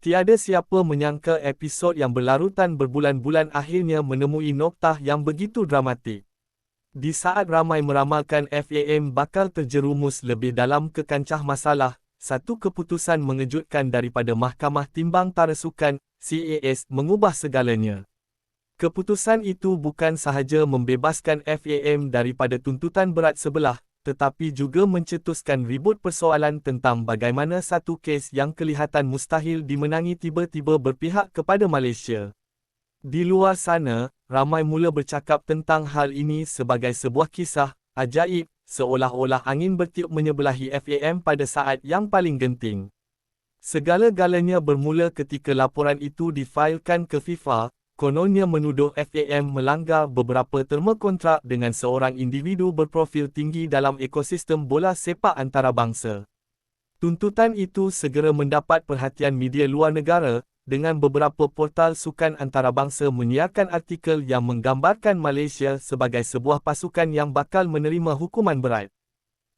Tiada siapa menyangka episod yang berlarutan berbulan-bulan akhirnya menemui noktah yang begitu dramatik. Di saat ramai meramalkan FAM bakal terjerumus lebih dalam ke kancah masalah, satu keputusan mengejutkan daripada Mahkamah Timbang Tara Sukan, CAS, mengubah segalanya. Keputusan itu bukan sahaja membebaskan FAM daripada tuntutan berat sebelah, tetapi juga mencetuskan ribut persoalan tentang bagaimana satu kes yang kelihatan mustahil dimenangi tiba-tiba berpihak kepada Malaysia. Di luar sana, ramai mula bercakap tentang hal ini sebagai sebuah kisah ajaib, seolah-olah angin bertiup menyebelahi FAM pada saat yang paling genting. Segala-galanya bermula ketika laporan itu difailkan ke FIFA, kononnya menuduh FAM melanggar beberapa terma kontrak dengan seorang individu berprofil tinggi dalam ekosistem bola sepak antarabangsa. Tuntutan itu segera mendapat perhatian media luar negara, dengan beberapa portal sukan antarabangsa menyiarkan artikel yang menggambarkan Malaysia sebagai sebuah pasukan yang bakal menerima hukuman berat.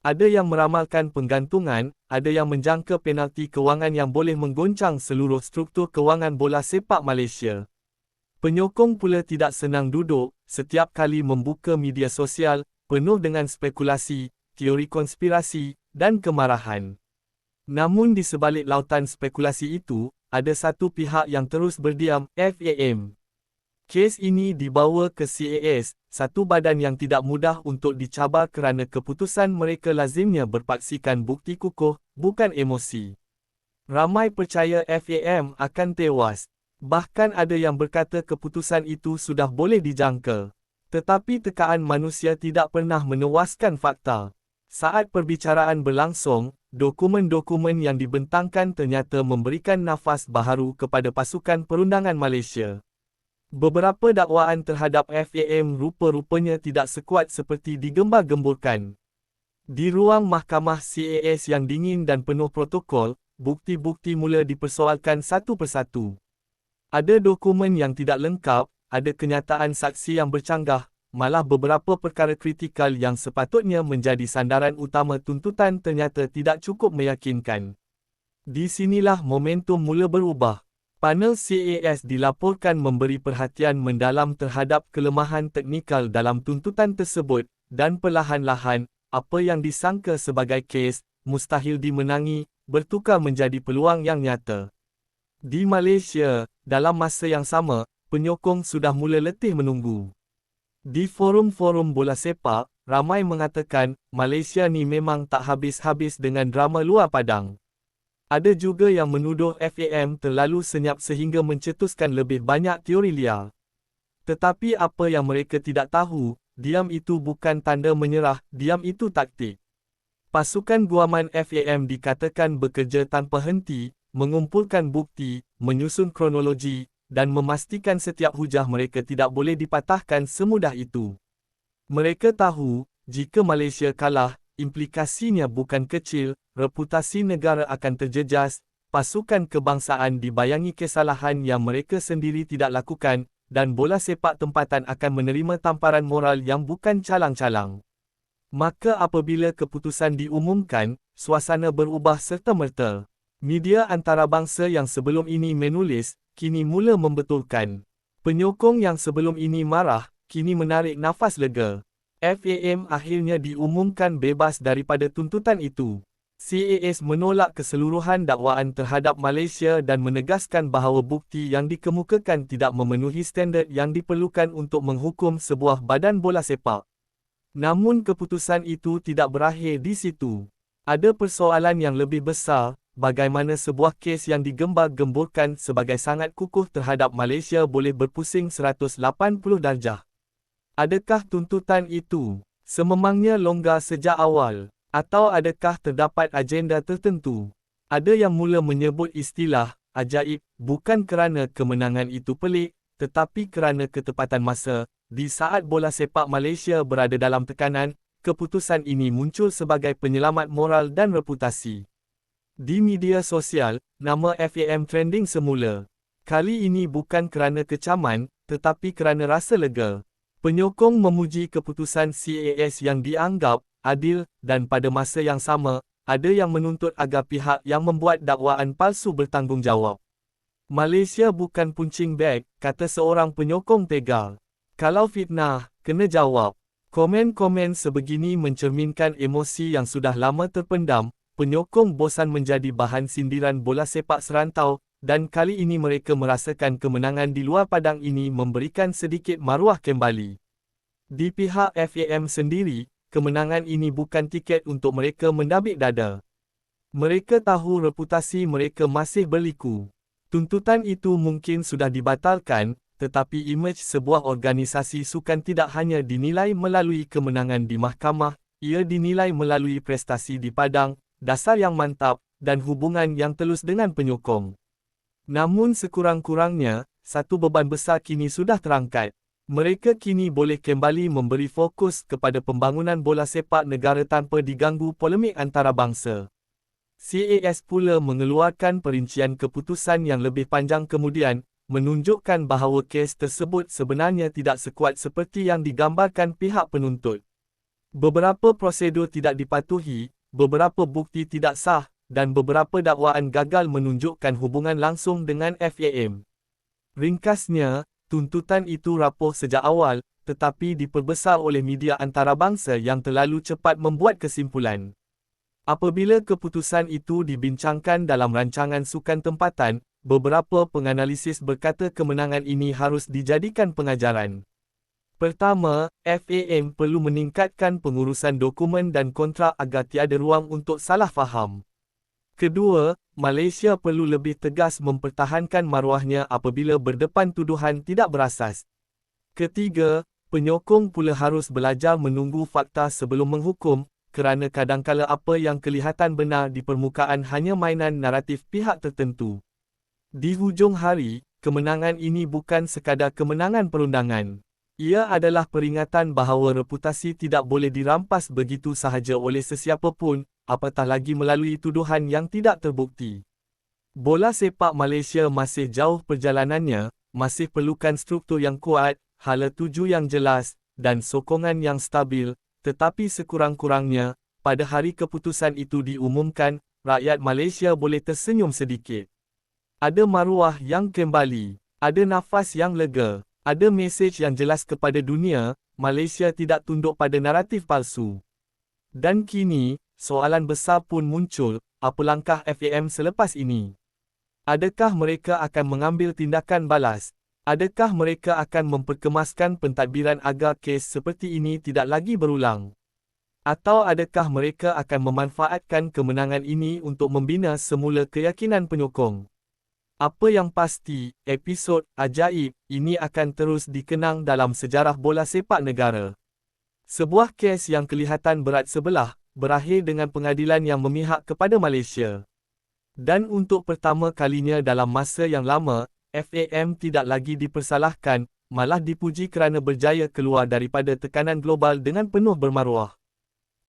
Ada yang meramalkan penggantungan, ada yang menjangka penalti kewangan yang boleh menggoncang seluruh struktur kewangan bola sepak Malaysia. Penyokong pula tidak senang duduk, setiap kali membuka media sosial, penuh dengan spekulasi, teori konspirasi, dan kemarahan. Namun di sebalik lautan spekulasi itu, ada satu pihak yang terus berdiam, FAM. Kes ini dibawa ke CAS, satu badan yang tidak mudah untuk dicabar kerana keputusan mereka lazimnya berpaksikan bukti kukuh, bukan emosi. Ramai percaya FAM akan tewas, Bahkan ada yang berkata keputusan itu sudah boleh dijangka. Tetapi tekaan manusia tidak pernah menewaskan fakta. Saat perbicaraan berlangsung, dokumen-dokumen yang dibentangkan ternyata memberikan nafas baharu kepada pasukan perundangan Malaysia. Beberapa dakwaan terhadap FAM rupa-rupanya tidak sekuat seperti digembar-gemburkan. Di ruang mahkamah CAS yang dingin dan penuh protokol, bukti-bukti mula dipersoalkan satu persatu. Ada dokumen yang tidak lengkap, ada kenyataan saksi yang bercanggah, malah beberapa perkara kritikal yang sepatutnya menjadi sandaran utama tuntutan ternyata tidak cukup meyakinkan. Di sinilah momentum mula berubah. Panel CAS dilaporkan memberi perhatian mendalam terhadap kelemahan teknikal dalam tuntutan tersebut dan perlahan-lahan, apa yang disangka sebagai kes, mustahil dimenangi, bertukar menjadi peluang yang nyata. Di Malaysia, dalam masa yang sama, penyokong sudah mula letih menunggu. Di forum-forum bola sepak, ramai mengatakan, Malaysia ni memang tak habis-habis dengan drama luar padang. Ada juga yang menuduh FAM terlalu senyap sehingga mencetuskan lebih banyak teori liar. Tetapi apa yang mereka tidak tahu, diam itu bukan tanda menyerah, diam itu taktik. Pasukan guaman FAM dikatakan bekerja tanpa henti, mengumpulkan bukti, menyusun kronologi, dan memastikan setiap hujah mereka tidak boleh dipatahkan semudah itu. Mereka tahu, jika Malaysia kalah, implikasinya bukan kecil, reputasi negara akan terjejas, pasukan kebangsaan dibayangi kesalahan yang mereka sendiri tidak lakukan, dan bola sepak tempatan akan menerima tamparan moral yang bukan calang-calang. Maka apabila keputusan diumumkan, suasana berubah serta-merta. Media antarabangsa yang sebelum ini menulis, kini mula membetulkan. Penyokong yang sebelum ini marah, kini menarik nafas lega. FAM akhirnya diumumkan bebas daripada tuntutan itu. CAS menolak keseluruhan dakwaan terhadap Malaysia dan menegaskan bahawa bukti yang dikemukakan tidak memenuhi standard yang diperlukan untuk menghukum sebuah badan bola sepak. Namun keputusan itu tidak berakhir di situ. Ada persoalan yang lebih besar, bagaimana sebuah kes yang digembar-gemburkan sebagai sangat kukuh terhadap Malaysia boleh berpusing 180 darjah. Adakah tuntutan itu sememangnya longgar sejak awal atau adakah terdapat agenda tertentu? Ada yang mula menyebut istilah ajaib bukan kerana kemenangan itu pelik tetapi kerana ketepatan masa di saat bola sepak Malaysia berada dalam tekanan keputusan ini muncul sebagai penyelamat moral dan reputasi. Di media sosial, nama FAM trending semula. Kali ini bukan kerana kecaman, tetapi kerana rasa lega. Penyokong memuji keputusan CAS yang dianggap adil dan pada masa yang sama, ada yang menuntut agar pihak yang membuat dakwaan palsu bertanggungjawab. Malaysia bukan punching bag, kata seorang penyokong tegal. Kalau fitnah, kena jawab. Komen-komen sebegini mencerminkan emosi yang sudah lama terpendam, penyokong bosan menjadi bahan sindiran bola sepak serantau, dan kali ini mereka merasakan kemenangan di luar padang ini memberikan sedikit maruah kembali. Di pihak FAM sendiri, kemenangan ini bukan tiket untuk mereka mendabik dada. Mereka tahu reputasi mereka masih berliku. Tuntutan itu mungkin sudah dibatalkan, tetapi imej sebuah organisasi sukan tidak hanya dinilai melalui kemenangan di mahkamah, ia dinilai melalui prestasi di padang, dasar yang mantap, dan hubungan yang telus dengan penyokong. Namun sekurang-kurangnya, satu beban besar kini sudah terangkat. Mereka kini boleh kembali memberi fokus kepada pembangunan bola sepak negara tanpa diganggu polemik antarabangsa. CAS pula mengeluarkan perincian keputusan yang lebih panjang kemudian, menunjukkan bahawa kes tersebut sebenarnya tidak sekuat seperti yang digambarkan pihak penuntut. Beberapa prosedur tidak dipatuhi, beberapa bukti tidak sah, dan beberapa dakwaan gagal menunjukkan hubungan langsung dengan FAM. Ringkasnya, tuntutan itu rapuh sejak awal, tetapi diperbesar oleh media antarabangsa yang terlalu cepat membuat kesimpulan. Apabila keputusan itu dibincangkan dalam rancangan sukan tempatan, beberapa penganalisis berkata kemenangan ini harus dijadikan pengajaran. Pertama, FAM perlu meningkatkan pengurusan dokumen dan kontrak agar tiada ruang untuk salah faham. Kedua, Malaysia perlu lebih tegas mempertahankan maruahnya apabila berdepan tuduhan tidak berasas. Ketiga, penyokong pula harus belajar menunggu fakta sebelum menghukum, kerana kadangkala apa yang kelihatan benar di permukaan hanya mainan naratif pihak tertentu. Di hujung hari, kemenangan ini bukan sekadar kemenangan perundangan. Ia adalah peringatan bahawa reputasi tidak boleh dirampas begitu sahaja oleh sesiapa pun, apatah lagi melalui tuduhan yang tidak terbukti. Bola sepak Malaysia masih jauh perjalanannya, masih perlukan struktur yang kuat, hala tuju yang jelas, dan sokongan yang stabil, tetapi sekurang-kurangnya, pada hari keputusan itu diumumkan, rakyat Malaysia boleh tersenyum sedikit. Ada maruah yang kembali, ada nafas yang lega, ada mesej yang jelas kepada dunia, Malaysia tidak tunduk pada naratif palsu. Dan kini, soalan besar pun muncul, apa langkah FAM selepas ini? Adakah mereka akan mengambil tindakan balas? Adakah mereka akan memperkemaskan pentadbiran agar kes seperti ini tidak lagi berulang? Atau adakah mereka akan memanfaatkan kemenangan ini untuk membina semula keyakinan penyokong? Apa yang pasti, episod ajaib ini akan terus dikenang dalam sejarah bola sepak negara. Sebuah kes yang kelihatan berat sebelah, berakhir dengan pengadilan yang memihak kepada Malaysia. Dan untuk pertama kalinya dalam masa yang lama, FAM tidak lagi dipersalahkan, malah dipuji kerana berjaya keluar daripada tekanan global dengan penuh bermaruah.